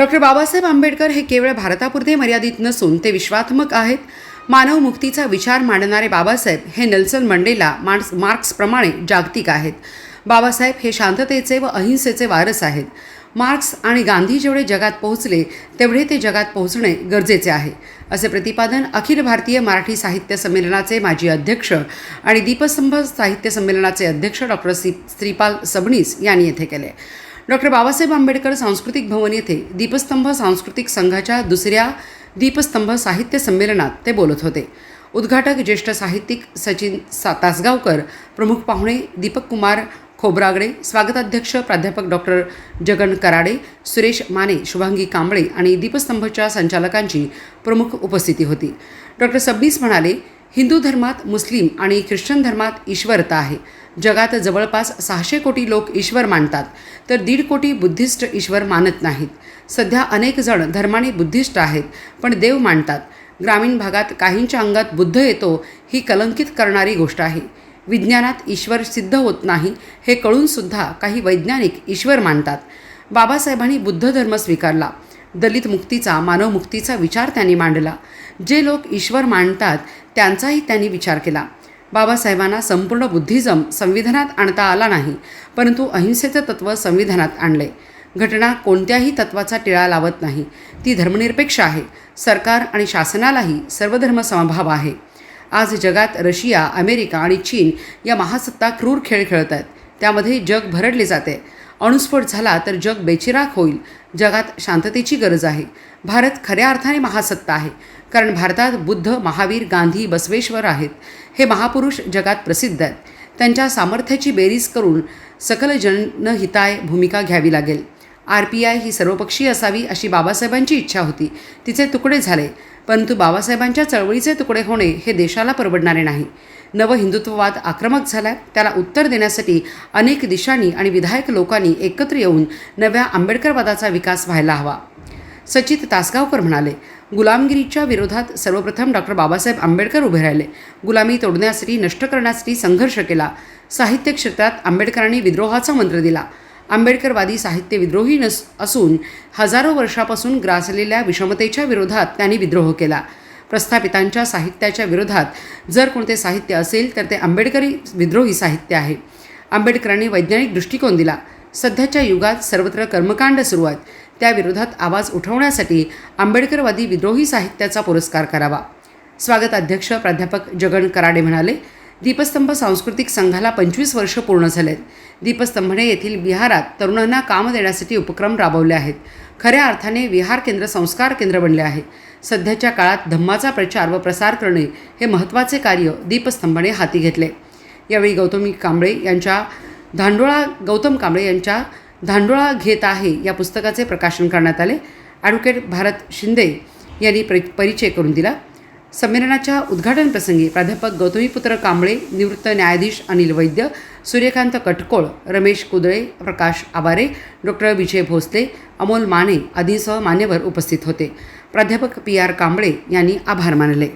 Doctor Babasaheb Ambedkar हे केवळ भारतापुरते मर्यादित नसून ते विश्वात्मक आहेत. मानव मुक्तीचा विचार मांडणारे बाबासाहेब हे नेल्सन मंडेला मार्क्स मार्क्सप्रमाणे जागतिक आहेत. बाबासाहेब हे शांततेचे व अहिंसेचे वारस आहेत. मार्क्स आणि गांधी जेवढे जगात पोहोचले तेवढे ते जगात पोहोचणे गरजेचे आहे असे प्रतिपादन अखिल भारतीय मराठी साहित्य संमेलनाचे माजी अध्यक्ष आणि दीपस्तंभ साहित्य संमेलनाचे अध्यक्ष डॉक्टर सी श्रीपाल सबनीस यांनी येथे केले. डॉक्टर बाबासाहेब आंबेडकर सांस्कृतिक भवन येथे दीपस्तंभ सांस्कृतिक संघाच्या दुसऱ्या दीपस्तंभ साहित्य संमेलनात ते बोलत होते. उद्घाटक ज्येष्ठ साहित्यिक सचिन सा तासगावकर प्रमुख पाहुणे दीपक कुमार खोब्रागडे स्वागताध्यक्ष प्राध्यापक डॉक्टर जगन कराडे सुरेश माने शुभांगी कांबळे आणि दीपस्तंभच्या संचालकांची प्रमुख उपस्थिती होती. डॉक्टर सबनीस म्हणाले हिंदू धर्मात मुस्लिम आणि ख्रिश्चन धर्मात ईश्वरता आहे. जगात जवळपास सहाशे कोटी लोक ईश्वर मानतात तर दीड कोटी बुद्धिस्ट ईश्वर मानत नाहीत. सध्या अनेक जण धर्माने बुद्धिस्ट आहेत पण देव मानतात. ग्रामीण भागात काहींच्या अंगात बुद्ध येतो ही कलंकित करणारी गोष्ट आहे. विज्ञानात ईश्वर सिद्ध होत नाही हे कळूनसुद्धा काही वैज्ञानिक ईश्वर मानतात. बाबासाहेबांनी बुद्ध धर्म स्वीकारला. दलित मुक्तीचा मानवमुक्तीचा विचार त्यांनी मांडला. जे लोक ईश्वर मानतात त्यांचाही त्यांनी विचार केला. बाबासाहेबांना संपूर्ण बुद्धिझम संविधानात आणता आला नाही परंतु अहिंसेचं तत्त्व संविधानात आणले. घटना कोणत्याही तत्त्वाचा टिळा लावत नाही. ती धर्मनिरपेक्ष आहे. सरकार आणि शासनालाही सर्वधर्म समभाव आहे. आज जगात रशिया अमेरिका आणि चीन या महासत्ता क्रूर खेळ खेळत आहेत. त्यामध्ये जग भरडले जाते. अणुस्फोट झाला तर जग बेचिराख होईल. जगात शांततेची गरज आहे. भारत खऱ्या अर्थाने महासत्ता आहे. कारण भारतात बुद्ध महावीर गांधी बसवेश्वर आहेत. हे महापुरुष जगात प्रसिद्ध आहेत. त्यांच्या सामर्थ्याची बेरीज करून सकल जनहिताय भूमिका घ्यावी लागेल. आर पी आय ही सर्वपक्षीय असावी अशी बाबासाहेबांची इच्छा होती. तिचे तुकडे झाले. परंतु बाबासाहेबांच्या चळवळीचे तुकडे होणे हे देशाला परवडणारे नाही. नव हिंदुत्ववाद आक्रमक झाला त्याला उत्तर देण्यासाठी अनेक दिशांनी आणि विधायक लोकांनी एकत्र येऊन नव्या आंबेडकरवादाचा विकास व्हायला हवा. सचित तासगावकर म्हणाले गुलामगिरीच्या विरोधात सर्वप्रथम डॉक्टर बाबासाहेब आंबेडकर उभे राहिले. गुलामी तोडण्यासाठी नष्ट करण्यासाठी संघर्ष केला. साहित्य क्षेत्रात आंबेडकरांनी विद्रोहाचा मंत्र दिला. आंबेडकरवादी साहित्य विद्रोही नस असून हजारो वर्षापासून ग्रासलेल्या विषमतेच्या विरोधात त्यांनी विद्रोह केला. प्रस्थापितांच्या साहित्याच्या विरोधात जर कोणते साहित्य असेल तर ते आंबेडकरी विद्रोही साहित्य आहे. आंबेडकरांनी वैज्ञानिक दृष्टिकोन दिला. सध्याच्या युगात सर्वत्र कर्मकांड सुरू आहेत. त्याविरोधात आवाज उठवण्यासाठी आंबेडकरवादी विद्रोही साहित्याचा पुरस्कार करावा. स्वागताध्यक्ष प्राध्यापक जगन कराडे म्हणाले दीपस्तंभ सांस्कृतिक संघाला पंचवीस वर्ष पूर्ण झालेत. दीपस्तंभने येथील बिहारात तरुणांना काम देण्यासाठी उपक्रम राबवले आहेत. खऱ्या अर्थाने विहार केंद्र संस्कार केंद्र बनले आहे. सध्याच्या काळात धम्माचा प्रचार व प्रसार करणे हे महत्त्वाचे कार्य दीपस्तंभने हाती घेतले. यावेळी गौतमी कांबळे यांच्या धांडोळा गौतम कांबळे यांच्या धांडोळा घेत आहे या पुस्तकाचे प्रकाशन करण्यात आले. ॲडव्होकेट भारत शिंदे यांनी परि परिचय करून दिला. संमेलनाच्या उद्घाटन प्रसंगी प्राध्यापक गौतमीपुत्र कांबळे निवृत्त न्यायाधीश अनिल वैद्य सूर्यकांत कटकोळ रमेश कुदळे प्रकाश आबारे डॉक्टर विजय भोसले अमोल माने आदींसह मान्यवर उपस्थित होते. प्राध्यापक पी आर कांबळे यांनी आभार मानले.